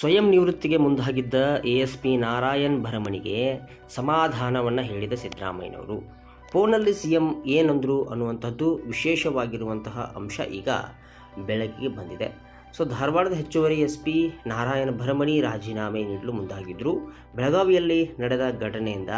ಸ್ವಯಂ ನಿವೃತ್ತಿಗೆ ಮುಂದಾಗಿದ್ದ ಎ ಎಸ್ ಪಿ ನಾರಾಯಣ್ ಭರಮಣಿಗೆ ಸಮಾಧಾನವನ್ನು ಹೇಳಿದ ಸಿದ್ದರಾಮಯ್ಯನವರು. ಫೋನಲ್ಲಿ ಸಿ ಎಂ ಏನಂದ್ರು ಅನ್ನುವಂಥದ್ದು ವಿಶೇಷವಾಗಿರುವಂತಹ ಅಂಶ ಈಗ ಬೆಳಕಿಗೆ ಬಂದಿದೆ. ಸೊ, ಧಾರವಾಡದ ಹೆಚ್ಚುವರಿ ಎಸ್ ಪಿ ನಾರಾಯಣ ಭರಮಣಿ ರಾಜೀನಾಮೆ ನೀಡಲು ಮುಂದಾಗಿದ್ದರು ಬೆಳಗಾವಿಯಲ್ಲಿ ನಡೆದ ಘಟನೆಯಿಂದ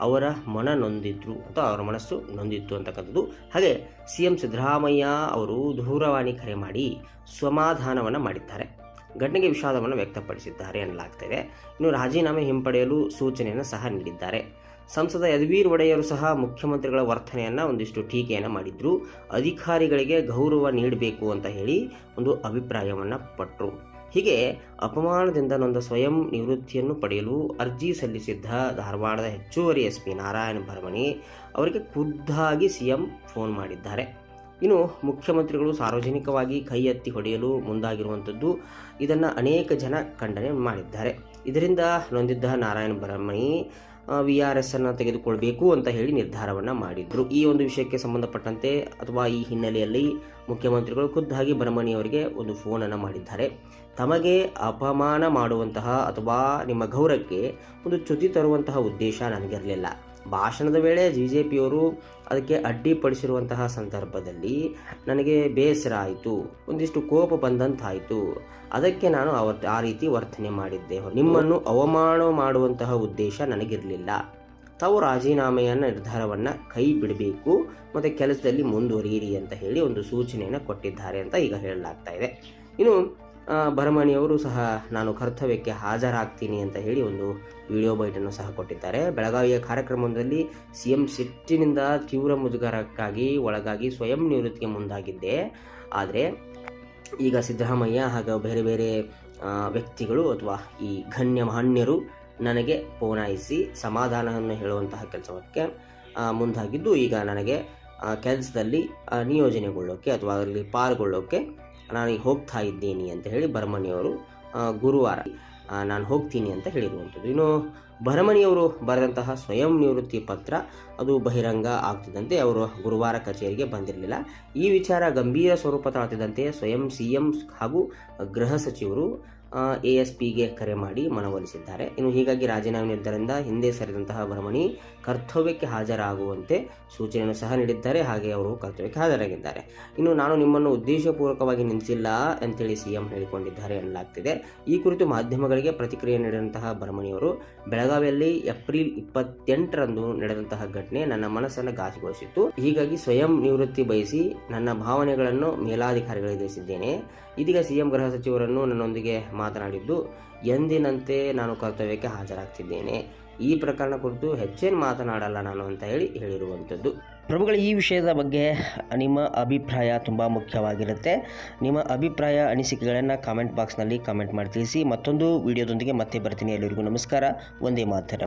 ಅವರ ಮನ ನೊಂದಿದ್ರು ಅಥವಾ ಅವರ ಮನಸ್ಸು ನೊಂದಿತ್ತು ಅಂತಕ್ಕಂಥದ್ದು. ಹಾಗೆ ಸಿ ಎಂ ಸಿದ್ದರಾಮಯ್ಯ ಅವರು ದೂರವಾಣಿ ಕರೆ ಮಾಡಿ ಸಮಾಧಾನವನ್ನು ಮಾಡಿದ್ದಾರೆ. ಘಟನೆಗೆ ವಿಷಾದವನ್ನು ವ್ಯಕ್ತಪಡಿಸಿದ್ದಾರೆ ಎನ್ನಲಾಗ್ತಿದೆ. ಇನ್ನು ರಾಜೀನಾಮೆ ಹಿಂಪಡೆಯಲು ಸೂಚನೆಯನ್ನು ಸಹ ನೀಡಿದ್ದಾರೆ. ಸಂಸದ ಯದುವೀರ್ ಒಡೆಯರು ಸಹ ಮುಖ್ಯಮಂತ್ರಿಗಳ ವರ್ತನೆಯನ್ನು ಒಂದಿಷ್ಟು ಟೀಕೆಯನ್ನು ಮಾಡಿದ್ರು. ಅಧಿಕಾರಿಗಳಿಗೆ ಗೌರವ ನೀಡಬೇಕು ಅಂತ ಹೇಳಿ ಒಂದು ಅಭಿಪ್ರಾಯವನ್ನು ಪಟ್ಟರು ಹೀಗೆ ಅಪಮಾನದಿಂದ ನೊಂದ ಸ್ವಯಂ ನಿವೃತ್ತಿಯನ್ನು ಪಡೆಯಲು ಅರ್ಜಿ ಸಲ್ಲಿಸಿದ್ದ ಧಾರವಾಡದ ಹೆಚ್ಚುವರಿ ಎಸ್ ಪಿ ನಾರಾಯಣ ಭರಮಣಿ ಅವರಿಗೆ ಖುದ್ದಾಗಿ ಸಿಎಂ ಫೋನ್ ಮಾಡಿದ್ದಾರೆ. ಇನ್ನು ಮುಖ್ಯಮಂತ್ರಿಗಳು ಸಾರ್ವಜನಿಕವಾಗಿ ಕೈ ಎತ್ತಿ ಹೊಡೆಯಲು ಮುಂದಾಗಿರುವಂಥದ್ದು ಇದನ್ನು ಅನೇಕ ಜನ ಖಂಡನೆ ಮಾಡಿದ್ದಾರೆ. ಇದರಿಂದ ನೊಂದಿದ್ದ Narayana Bharamani V R S ಅನ್ನು ತೆಗೆದುಕೊಳ್ಬೇಕು ಅಂತ ಹೇಳಿ ನಿರ್ಧಾರವನ್ನು ಮಾಡಿದ್ರು. ಈ ಒಂದು ವಿಷಯಕ್ಕೆ ಸಂಬಂಧಪಟ್ಟಂತೆ ಅಥವಾ ಈ ಹಿನ್ನೆಲೆಯಲ್ಲಿ ಮುಖ್ಯಮಂತ್ರಿಗಳು ಖುದ್ದಾಗಿ ಭರಮಣಿ ಅವರಿಗೆ ಒಂದು ಫೋನನ್ನು ಮಾಡಿದ್ದಾರೆ. ತಮಗೆ ಅಪಮಾನ ಮಾಡುವಂತಹ ಅಥವಾ ನಿಮ್ಮ ಗೌರವಕ್ಕೆ ಒಂದು ಚ್ಯುತಿ ತರುವಂತಹ ಉದ್ದೇಶ ನನಗಿರಲಿಲ್ಲ. ಭಾಷಣದ ವೇಳೆ ಜಿ ಜೆ ಪಿಯವರು ಅದಕ್ಕೆ ಅಡ್ಡಿಪಡಿಸಿರುವಂತಹ ಸಂದರ್ಭದಲ್ಲಿ ನನಗೆ ಬೇಸರ ಆಯಿತು, ಒಂದಿಷ್ಟು ಕೋಪ ಬಂದಂತಾಯಿತು. ಅದಕ್ಕೆ ನಾನು ಆ ರೀತಿ ವರ್ತನೆ ಮಾಡಿದ್ದೆ. ನಿಮ್ಮನ್ನು ಅವಮಾನ ಮಾಡುವಂತಹ ಉದ್ದೇಶ ನನಗಿರಲಿಲ್ಲ. ತಾವು ರಾಜೀನಾಮೆಯನ್ನು, ನಿರ್ಧಾರವನ್ನು ಕೈ ಬಿಡಬೇಕು, ಮತ್ತು ಕೆಲಸದಲ್ಲಿ ಮುಂದುವರಿಯಿರಿ ಅಂತ ಹೇಳಿ ಒಂದು ಸೂಚನೆಯನ್ನು ಕೊಟ್ಟಿದ್ದಾರೆ ಅಂತ ಈಗ ಹೇಳಲಾಗ್ತಾ ಇದೆ. ಇನ್ನು ಭರಮಣಿಯವರು ಸಹ ನಾನು ಕರ್ತವ್ಯಕ್ಕೆ ಹಾಜರಾಗ್ತೀನಿ ಅಂತ ಹೇಳಿ ಒಂದು ವಿಡಿಯೋ ಬೈಟನ್ನು ಸಹ ಕೊಟ್ಟಿದ್ದಾರೆ. ಬೆಳಗಾವಿಯ ಕಾರ್ಯಕ್ರಮದಲ್ಲಿ ಸಿ ಎಂ ಸಿಟ್ಟಿನಿಂದ ತೀವ್ರ ಮುಜುಗರಕ್ಕಾಗಿ ಒಳಗಾಗಿ ಸ್ವಯಂ ನಿವೃತ್ತಿಗೆ ಮುಂದಾಗಿದ್ದೆ. ಆದರೆ ಈಗ ಸಿದ್ದರಾಮಯ್ಯ ಹಾಗೂ ಬೇರೆ ಬೇರೆ ವ್ಯಕ್ತಿಗಳು ಅಥವಾ ಈ ಗಣ್ಯಮಾನ್ಯರು ನನಗೆ ಪೋನಾಯಿಸಿ ಸಮಾಧಾನವನ್ನು ಹೇಳುವಂತಹ ಕೆಲಸಕ್ಕೆ ಮುಂದಾಗಿದ್ದು ಈಗ ನನಗೆ ಕೆಲಸದಲ್ಲಿ ನಿಯೋಜನೆಗೊಳ್ಳೋಕ್ಕೆ ಅಥವಾ ಅದರಲ್ಲಿ ಪಾಲ್ಗೊಳ್ಳೋಕ್ಕೆ ನಾನೀಗ ಹೋಗ್ತಾ ಇದ್ದೀನಿ ಅಂತ ಹೇಳಿ ಭರಮಣಿಯವರು ಗುರುವಾರ ನಾನು ಹೋಗ್ತೀನಿ ಅಂತ ಹೇಳಿರುವಂಥದ್ದು. ಇನ್ನು ಭರಮಣಿಯವರು ಬರೆದಂತಹ ಸ್ವಯಂ ನಿವೃತ್ತಿ ಪತ್ರ, ಅದು ಬಹಿರಂಗ ಆಗ್ತಿದ್ದಂತೆ ಅವರು ಗುರುವಾರ ಕಚೇರಿಗೆ ಬಂದಿರಲಿಲ್ಲ. ಈ ವಿಚಾರ ಗಂಭೀರ ಸ್ವರೂಪ ತಾಳ್ತಿದ್ದಂತೆ ಸ್ವಯಂ ಸಿ ಎಂ ಹಾಗೂ ಗೃಹ ಸಚಿವರು ಎ ಎಸ್ ಪಿಗೆ ಕರೆ ಮಾಡಿ ಮನವೊಲಿಸಿದ್ದಾರೆ. ಇನ್ನು ಹೀಗಾಗಿ ರಾಜೀನಾಮೆ ನೀಡಿದ್ದರಿಂದ ಹಿಂದೆ ಸರಿದಂತಹ ಭರಮಣಿ ಕರ್ತವ್ಯಕ್ಕೆ ಹಾಜರಾಗುವಂತೆ ಸೂಚನೆಯನ್ನು ಸಹ ನೀಡಿದ್ದಾರೆ. ಹಾಗೆ ಅವರು ಕರ್ತವ್ಯಕ್ಕೆ ಹಾಜರಾಗಿದ್ದಾರೆ. ಇನ್ನು ನಾನು ನಿಮ್ಮನ್ನು ಉದ್ದೇಶಪೂರ್ವಕವಾಗಿ ನಿಲ್ಲಿಸಿಲ್ಲ ಅಂತೇಳಿ ಸಿಎಂ ಹೇಳಿಕೊಂಡಿದ್ದಾರೆ ಎನ್ನಲಾಗ್ತಿದೆ ಈ ಕುರಿತು ಮಾಧ್ಯಮಗಳಿಗೆ ಪ್ರತಿಕ್ರಿಯೆ ನೀಡಿದಂತಹ ಭರಮಣಿಯವರು ಬೆಳಗಾವಿಯಲ್ಲಿ ಏಪ್ರಿಲ್ ಇಪ್ಪತ್ತೆಂಟರಂದು ನಡೆದಂತಹ ಘಟನೆ ನನ್ನ ಮನಸ್ಸನ್ನು ಘಾಸಿಗೊಳಿಸಿತ್ತು ಹೀಗಾಗಿ ಸ್ವಯಂ ನಿವೃತ್ತಿ ಬಯಸಿ ನನ್ನ ಭಾವನೆಗಳನ್ನು ಮೇಲಾಧಿಕಾರಿಗಳಿಗೆ ತಿಳಿಸಿದ್ದೇನೆ. ಇದೀಗ ಸಿಎಂ ಗೃಹ ಸಚಿವರನ್ನು ನನ್ನೊಂದಿಗೆ ಮಾತನಾಡಿದ್ದು, ಎಂದಿನಂತೆ ನಾನು ಕರ್ತವ್ಯಕ್ಕೆ ಹಾಜರಾಗ್ತಿದ್ದೇನೆ. ಈ ಪ್ರಕರಣ ಕುರಿತು ಹೆಚ್ಚೇನು ಮಾತನಾಡಲ್ಲ ನಾನು ಅಂತ ಹೇಳಿ ಹೇಳಿರುವಂಥದ್ದು. ಪ್ರಭುಗಳ, ಈ ವಿಷಯದ ಬಗ್ಗೆ ನಿಮ್ಮ ಅಭಿಪ್ರಾಯ ತುಂಬ ಮುಖ್ಯವಾಗಿರುತ್ತೆ. ನಿಮ್ಮ ಅಭಿಪ್ರಾಯ, ಅನಿಸಿಕೆಗಳನ್ನು ಕಾಮೆಂಟ್ ಬಾಕ್ಸ್ನಲ್ಲಿ ಕಾಮೆಂಟ್ ಮಾಡಿ ತಿಳಿಸಿ, ಮತ್ತೊಂದು ವಿಡಿಯೋದೊಂದಿಗೆ ಮತ್ತೆ ಬರ್ತೀನಿ. ಎಲ್ಲರಿಗೂ ನಮಸ್ಕಾರ. ಒಂದೇ ಮಾತರ